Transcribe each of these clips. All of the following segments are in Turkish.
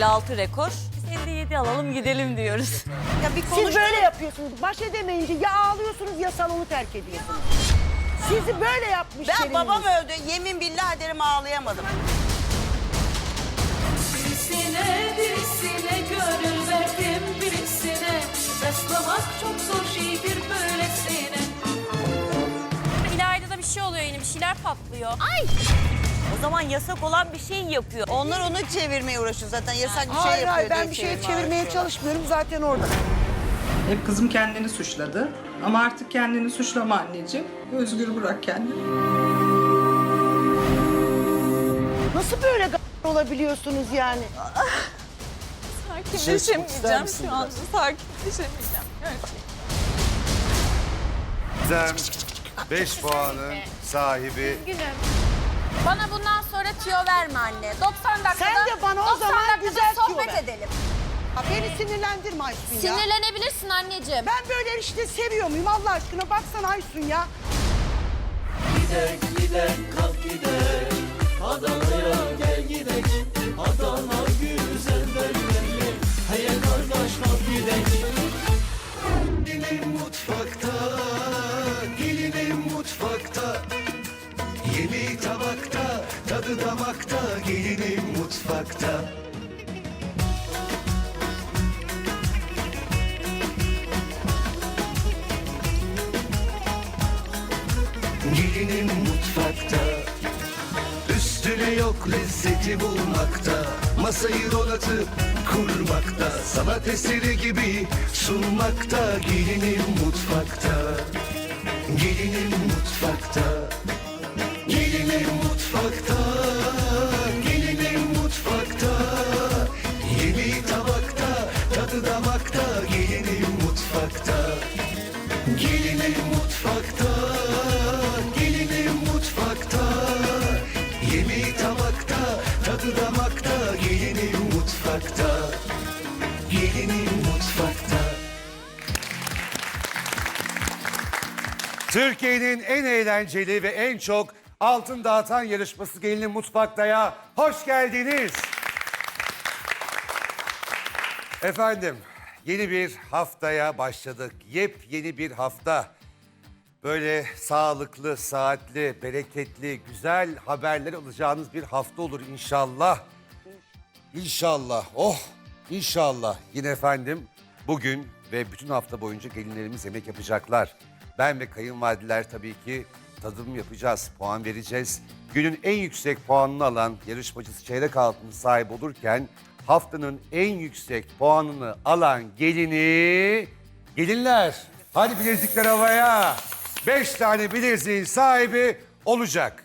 56 rekor. Biz 57 alalım gidelim diyoruz. Ya bir Siz böyle yapıyorsunuz. Baş edemeyince ya ağlıyorsunuz ya salonu terk ediyorsunuz. Sizi böyle yapmış Ben babam öldü. Yemin billah derim ağlayamadım. Birisine birisine gönül verdim birisine Rastlamak çok zor şeydir böylesine İlayda'da bir şey oluyor yine bir şeyler patlıyor. Ay! O zaman yasak olan bir şey yapıyor. Onlar onu çevirmeye uğraşıyor zaten. Yasak bir şey Hayır yapıyor hayır ben diye bir şey çevirmeye uğraşıyorlar. çalışmıyorum zaten orada. Hep kızım kendini suçladı. Ama artık kendini suçlama anneciğim. Özgür bırak kendini. Nasıl böyle g- olabiliyorsunuz yani? Sakinleşemeyeceğim şu anda. Sakinleşemeyeceğim. Gizem 5 puanın sahibi Bana bundan sonra tüyo verme anne. 90 dakikada, Sen de bana o 90 zaman dakikada güzel tüyo sohbet ver. edelim. Ha, Beni sinirlendirme Aysun ya. Sinirlenebilirsin anneciğim. Ben böyle işte seviyor muyum Allah aşkına? Baksana Aysun ya. mutfakta, tadı damakta, gelinim mutfakta. Gelinim mutfakta. Üstüne yok lezzeti bulmakta. Masayı donatıp kurmakta. Sanat eseri gibi sunmakta. Gelinim mutfakta. Gelinim mutfakta. Gelinim mutfakta Tadı damakta Gelinim mutfakta Gelinim mutfakta Türkiye'nin en eğlenceli ve en çok altın dağıtan yarışması Gelinin Mutfakta'ya hoş geldiniz. Efendim yeni bir haftaya başladık. Yepyeni bir hafta. Böyle sağlıklı, saatli, bereketli, güzel haberler alacağınız bir hafta olur inşallah. İnşallah. Oh inşallah. Yine efendim bugün ve bütün hafta boyunca gelinlerimiz yemek yapacaklar. Ben ve kayınvalideler tabii ki tadım yapacağız, puan vereceğiz. Günün en yüksek puanını alan yarışmacısı çeyrek altın sahibi olurken haftanın en yüksek puanını alan gelini gelinler. Hadi bilezikler havaya. Beş tane bileziğin sahibi olacak.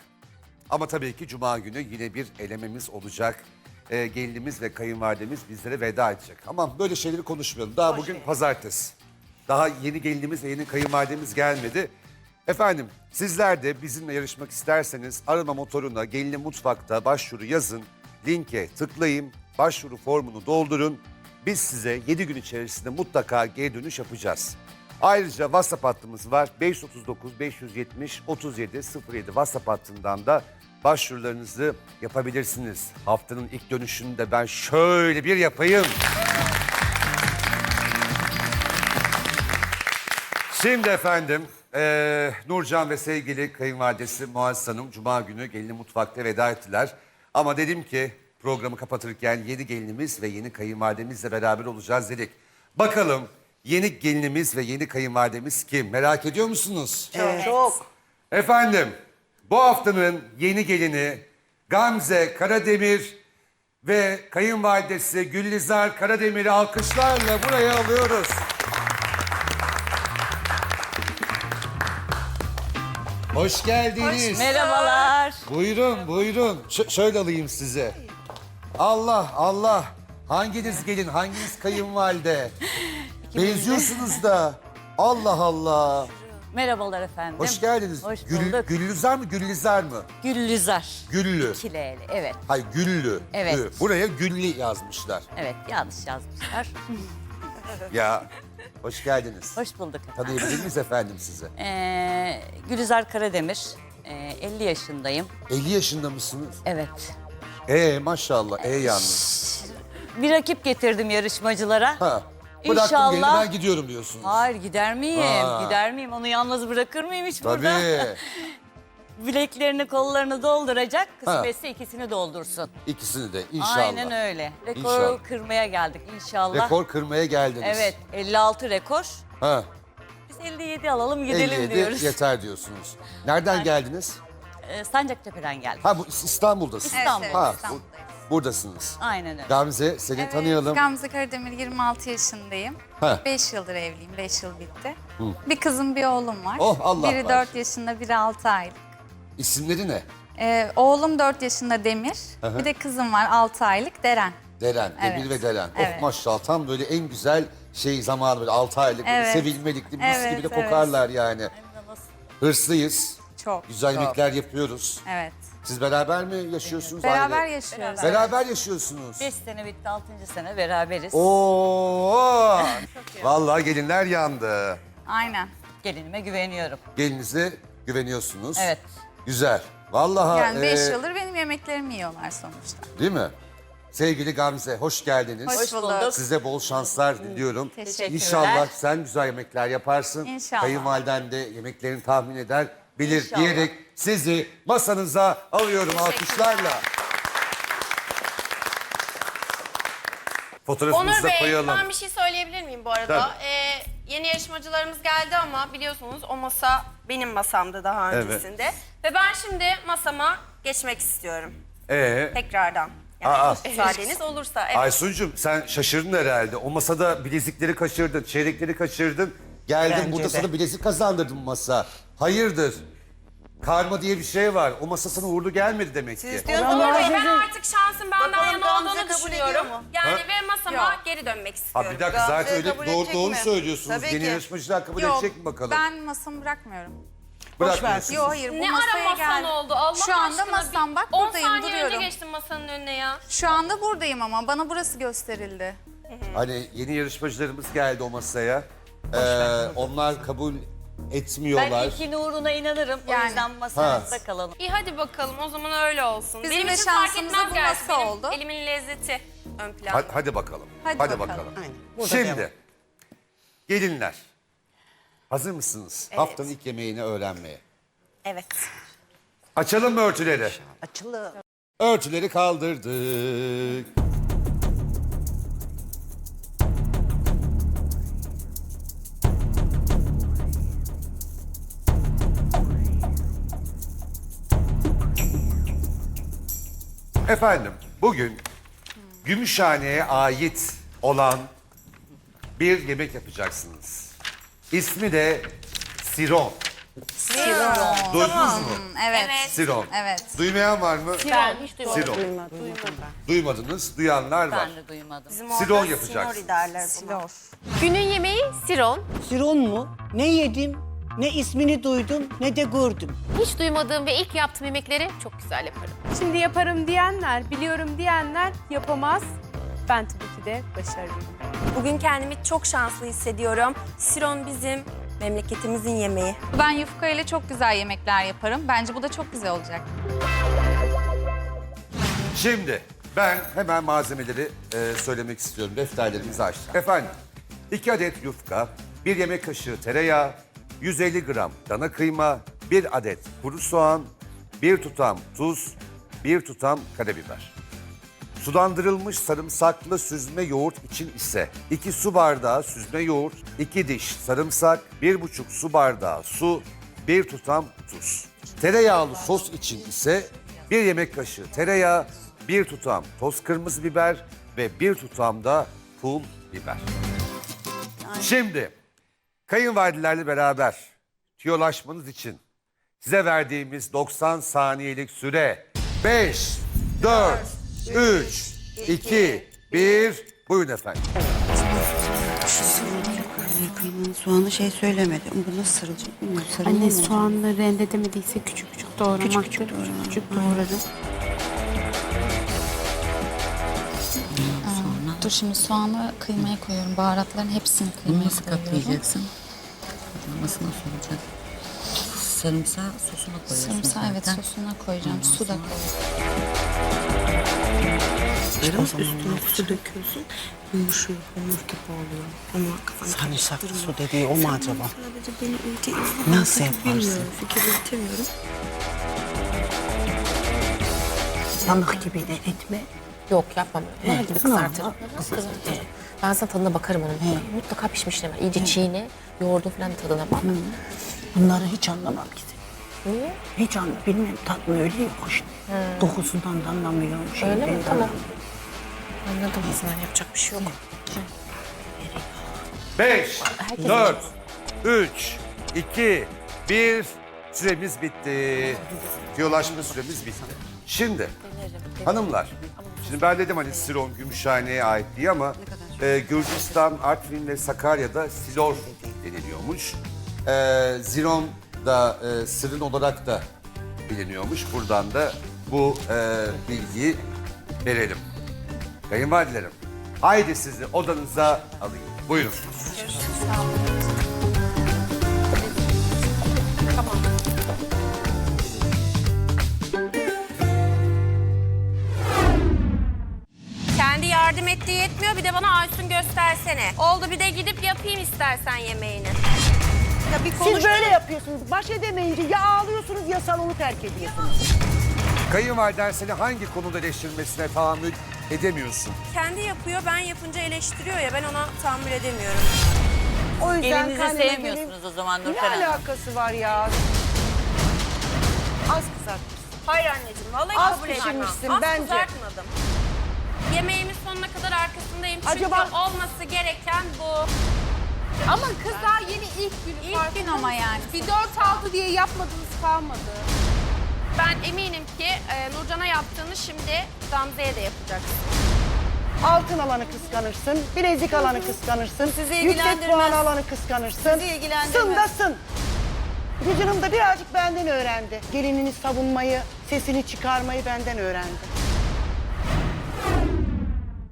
Ama tabii ki cuma günü yine bir elememiz olacak. Ee, gelinimiz ve kayınvalidemiz bizlere veda edecek. Ama böyle şeyleri konuşmayalım. Daha bugün pazartesi. Daha yeni gelinimiz ve yeni kayınvalidemiz gelmedi. Efendim sizler de bizimle yarışmak isterseniz arama motoruna gelinin mutfakta başvuru yazın. Linke tıklayın, başvuru formunu doldurun. Biz size 7 gün içerisinde mutlaka geri dönüş yapacağız. Ayrıca WhatsApp hattımız var. 539 570 37 07 WhatsApp hattından da başvurularınızı yapabilirsiniz. Haftanın ilk dönüşünü de ben şöyle bir yapayım. Şimdi efendim eee, Nurcan ve sevgili kayınvalidesi Muazzez Hanım Cuma günü gelini mutfakta veda ettiler. Ama dedim ki programı kapatırken yeni gelinimiz ve yeni kayınvalidemizle beraber olacağız dedik. Bakalım yeni gelinimiz ve yeni kayınvalidemiz kim? Merak ediyor musunuz? Çok. Efendim bu haftanın yeni gelini Gamze Karademir ve kayınvalidesi Güllizar Karademir'i alkışlarla buraya alıyoruz. Hoş geldiniz. Merhabalar. Buyurun buyurun. Ş- şöyle alayım size. Allah Allah. Hanginiz gelin hanginiz kayınvalide? Benziyorsunuz da. Allah Allah. Merhabalar efendim. Hoş geldiniz. Hoş Gül- bulduk. Güllüzar mı Güllizar mı? Güllüzar. Güllü. Çileli. Evet. Hayır Güllü. Evet. Gü. Buraya Güllü yazmışlar. Evet yanlış yazmışlar. Ya hoş geldiniz. Hoş bulduk efendim. Tanıyabilir miyiz efendim sizi? Ee, Gülizar Karademir. Ee, 50 yaşındayım. 50 yaşında mısınız? Evet. Ee maşallah. E yalnız. bir rakip getirdim yarışmacılara. Ha. Bıraktım İnşallah. gelini ben gidiyorum diyorsunuz. Hayır gider miyim? Ha. Gider miyim? Onu yalnız bırakır mıyım hiç burada? Tabii. Bileklerini kollarını dolduracak. Kısmetse ikisini doldursun. İkisini de inşallah. Aynen öyle. Rekoru İnşallah. kırmaya geldik inşallah. Rekor kırmaya geldiniz. Evet 56 rekor. Ha. Biz 57 alalım gidelim 57 diyoruz. yeter diyorsunuz. Nereden geldiniz? Ee, Sancaktepe'den geldik. Ha bu İstanbul'dasınız. İstanbul. Ha, bu- İstanbul'dayız. Buradasınız. Aynen öyle. Gamze seni Evet, tanıyalım. Gamze Karademir 26 yaşındayım. Ha. 5 yıldır evliyim. 5 yıl bitti. Bir kızım bir oğlum var. Oh, Allah Biri bağışlasın. 4 yaşında biri 6 aylık. İsimleri ne? Ee, oğlum 4 yaşında Demir. Aha. Bir de kızım var 6 aylık Deren. Deren, Evet. Demir ve Deren. Oh Evet. maşallah tam böyle en güzel şey zamanı böyle 6 aylık böyle Evet. sevilmelikli mis Evet, gibi de evet. kokarlar yani. Hırslıyız. Çok. Güzel yemekler yapıyoruz. Evet. Siz beraber mi yaşıyorsunuz? Beraber aile? yaşıyoruz. Beraber yaşıyorsunuz. 5 sene bitti 6. sene beraberiz. Oo! Vallahi gelinler yandı. Aynen. Gelinime güveniyorum. Gelinize güveniyorsunuz. Evet. Güzel. Vallahi Yani 5 e, yıldır benim yemeklerimi yiyorlar sonuçta. Değil mi? Sevgili Gamze hoş geldiniz. Hoş bulduk. Size bol şanslar diliyorum. Teşekkürler. İnşallah sen güzel yemekler yaparsın. İnşallah. Kayınvaliden de yemeklerini tahmin eder, bilir İnşallah. diyerek sizi masanıza alıyorum alkışlarla. Fotoğrafımızı Onur da Bey, koyalım. ben bir şey söyleyebilir miyim bu arada? Tabii. Ee, yeni yarışmacılarımız geldi ama biliyorsunuz o masa benim masamdı daha Evet. öncesinde. Ve ben şimdi masama geçmek istiyorum Ee, tekrardan. Yani Aa. müsaadeniz olursa. Evet. Aysun'cum sen şaşırdın herhalde. O masada bilezikleri kaçırdın, çeyrekleri kaçırdın. Geldin Bence burada de. sana bilezik kazandırdın masa. Hayırdır? Karma diye bir şey var. O masa sana uğurlu gelmedi demek ki. Siz diyorsunuz Onur Bey ben artık şansın benden Bakalım yana Gamze olduğunu kabul düşünüyorum. ediyor mu? Yani Ha? ve masama geri dönmek Ha istiyorum. bir dakika Gamze zaten öyle kabul doğru edecek doğru mi? söylüyorsunuz. Tabii Yeni ki. yarışmacılar kabul Yok, edecek mi bakalım? ben masamı bırakmıyorum. Bırakmıyorsunuz. Yok hayır bu Ne masaya ara masan geldim. oldu Allah Şu anda aşkına. masam bak 10 buradayım saniye duruyorum. önce geçtim masanın önüne ya. Şu anda buradayım ama bana burası gösterildi. Hani yeni yarışmacılarımız geldi o masaya. Ee, onlar kabul Ben etmiyorlar. ilkin uğruna inanırım. O Yani. yüzden masanızda kalalım. İyi hadi bakalım o zaman öyle olsun. Bizim Benim de için fark şansımıza etmez bu gerçi. Benim oldu. Elimin lezzeti ön plan. Hadi, hadi bakalım. Hadi bakalım. bakalım. Aynen. Burada Şimdi devam. gelinler. Hazır mısınız? Haftanın ilk yemeğini öğrenmeye. Evet. Açalım mı örtüleri? Açılı. Örtüleri kaldırdık. Efendim, bugün Gümüşhane'ye ait olan bir yemek yapacaksınız. İsmi de Siron. Duydunuz mu? Evet. Siron. Evet. Duymayan var mı? Ben hiç Siron. Duymadınız, duyanlar var. Ben de duymadım. Bizim Siron orada yapacaksın. Sinori derler buna. Günün yemeği siron. Siron mu? Ne yedim, ne ismini duydum, ne de gördüm. Hiç duymadığım ve ilk yaptığım yemekleri çok güzel yaparım. Şimdi yaparım diyenler, biliyorum diyenler yapamaz. Ben tabii ki de başarılıyım. Bugün kendimi çok şanslı hissediyorum. Siron bizim memleketimizin yemeği. Ben yufka ile çok güzel yemekler yaparım. Bence bu da çok güzel olacak. Şimdi ben hemen malzemeleri e, söylemek istiyorum. Defterlerimizi açtık. Efendim 2 adet yufka, 1 yemek kaşığı tereyağı, 150 gram dana kıyma, 1 adet kuru soğan, 1 tutam tuz, 1 tutam karabiber. Sulandırılmış sarımsaklı süzme yoğurt için ise 2 su bardağı süzme yoğurt, 2 diş sarımsak, 1,5 su bardağı su, 1 tutam tuz. Tereyağlı sos için ise 1 yemek kaşığı tereyağı, 1 tutam toz kırmızı biber ve 1 tutam da pul biber. Şimdi kayınvalidelerle beraber tüyolaşmanız için size verdiğimiz 90 saniyelik süre 5, 4, 3, 2, 1. Buyurun efendim. Kıymanın soğanı şey söylemedi. Bu nasıl sarılacak bilmiyorum. Sarılma Anne mı? soğanları rendelemediyse küçük küçük doğramaktır. Küçük küçük doğrama. Küçük doğradım. Dur şimdi soğanı kıymaya koyuyorum. Baharatların hepsini kıymaya koyuyorum. katlayacaksın? Nasıl nasıl olacak? sarımsağı sosuna koyuyorsun. Sarımsağı evet zaten. sosuna koyacağım. Su da koyacağım. Yarım üstüne su döküyorsun. Yumuşuyor, hamur gibi oluyor. Ama kafanı Sarımsaklı su dediği o mu acaba? Sadece beni ülke Nasıl yaparsın? Bilmiyorum, fikir yürütemiyorum. Balık gibi de etme. Yok yapmam. Nar gibi kızartırım. Kızartır. Evet. Ben sana tadına bakarım onun. Mutlaka pişmiş hemen. İyice çiğne. Yoğurdun falan tadına bak. Bunları hiç anlamam ki. Niye? Hiç anlamam. Bilmem tatlı öyle yok işte. Dokusundan da anlamıyorum. Öyle şeyden mi? de Tamam. anlamıyorum. Anladım Hasan. Yapacak bir şey yok. 5, Herkes 4, 3, 2, 1. Süremiz bitti. Tiyolaşma süremiz bitti. Şimdi hanımlar, şimdi ben dedim hani Siron Gümüşhane'ye ait diye ama e, Gürcistan, Artvin ve Sakarya'da Silor deniliyormuş. E, Ziron da e, Sırın olarak da biliniyormuş. Buradan da bu e, bilgiyi verelim. Kayınvalidelerim, haydi sizi odanıza alayım. Buyurun. Kendi göstersene. Oldu bir de gidip yapayım istersen yemeğini. Ya bir Siz böyle yapıyorsunuz. Baş edemeyince ya ağlıyorsunuz ya salonu terk ediyorsunuz. Kayınvaliden seni hangi konuda eleştirmesine tahammül edemiyorsun? Kendi yapıyor ben yapınca eleştiriyor ya ben ona tahammül edemiyorum. O yüzden Gelinizi kendime sevmiyorsunuz gelin- o zaman Ne Nurten Hanım. alakası var ya? Az kızartmış. Hayır anneciğim vallahi Az kabul etmem. pişirmişsin Az bence. kızartmadım. Yemeğimin sonuna kadar arkasındayım çünkü Acaba- olması gereken bu. Ama kız daha yeni ilk günü. İlk gün ama yani. Bir dört aldı diye yapmadınız kalmadı. Ben eminim ki e, Nurcan'a yaptığını şimdi Gamze'ye de yapacaksın. Altın alanı kıskanırsın, bilezik alanı kıskanırsın, Sizi yüksek ilgilendirmez. puan alanı kıskanırsın. Sizi ilgilendirmez. Sın da sın. Gülcanım da birazcık benden öğrendi. Gelinini savunmayı, sesini çıkarmayı benden öğrendi.